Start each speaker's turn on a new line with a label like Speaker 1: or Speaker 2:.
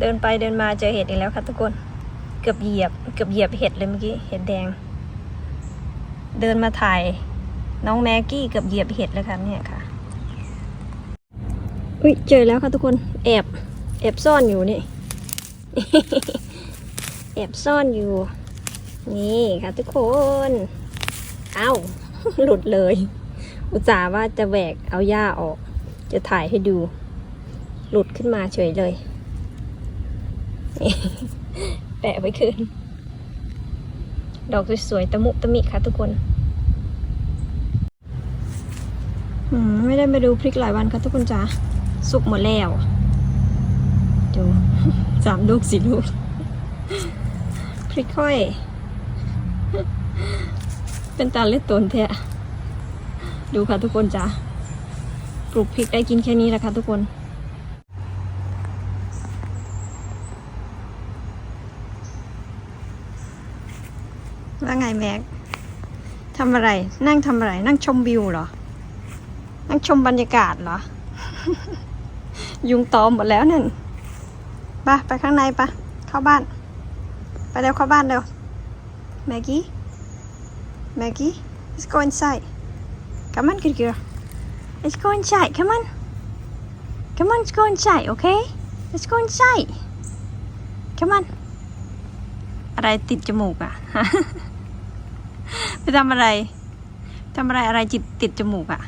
Speaker 1: เดินไปเดินมาเจอเห็ดอีกแล้วค่ะทุกคน เกือบเหยียบ เกือบเหยียบเห็ดเลยเมื่อกี้ เห็ดแดง เดินมาถ่าย น้องแม็กกี้เกือบเหยียบเห็ดเลยค่ะเนี่ยค่ะ อุ้ยเจอแล้วค่ะทุกคน แอบ แอบซ่อนอยู่นี่ แอบซ่อนอยู่ นี่ค่ะทุกคน เอ้า หลุดเลย อุตส่าห์ว่าจะแหวกเอาหญ้าออก จะถ่ายให้ดู หลุดขึ้นมาเฉยเลย แปะไว้คืน ดอกสวยๆตะมุตะมิค่ะทุกคนอืมไม่ได้มาดูพริกหลายวันค่ะทุกคนจ้าสุกหมดแล้วดูสามลูกสี่ลูก พริกค่อย เป็นตาเล็ดตนแท้ดูค่ะทุกคนจ้าปลูกพริกได้กินแค่นี้แหละค่ะทุกคน ว่าไงแม็กทำอะไร นั่งทำอะไร นั่งชมวิวเหรอ นั่งชมบรรยากาศเหรอ ยุงตอมหมดแล้วนั่นไปไปข้างในปะเข้าบ้าน ไปเร็วเข้าบ้านเร็ว แม็กกี้ แม็กกี้ let's go inside come on good girl let's go inside come on come on let's go inside okay let's go inside come on อะไรติดจมูกอะไปทำอะไรทำอะไรอะไรจิตติดจมูกอะ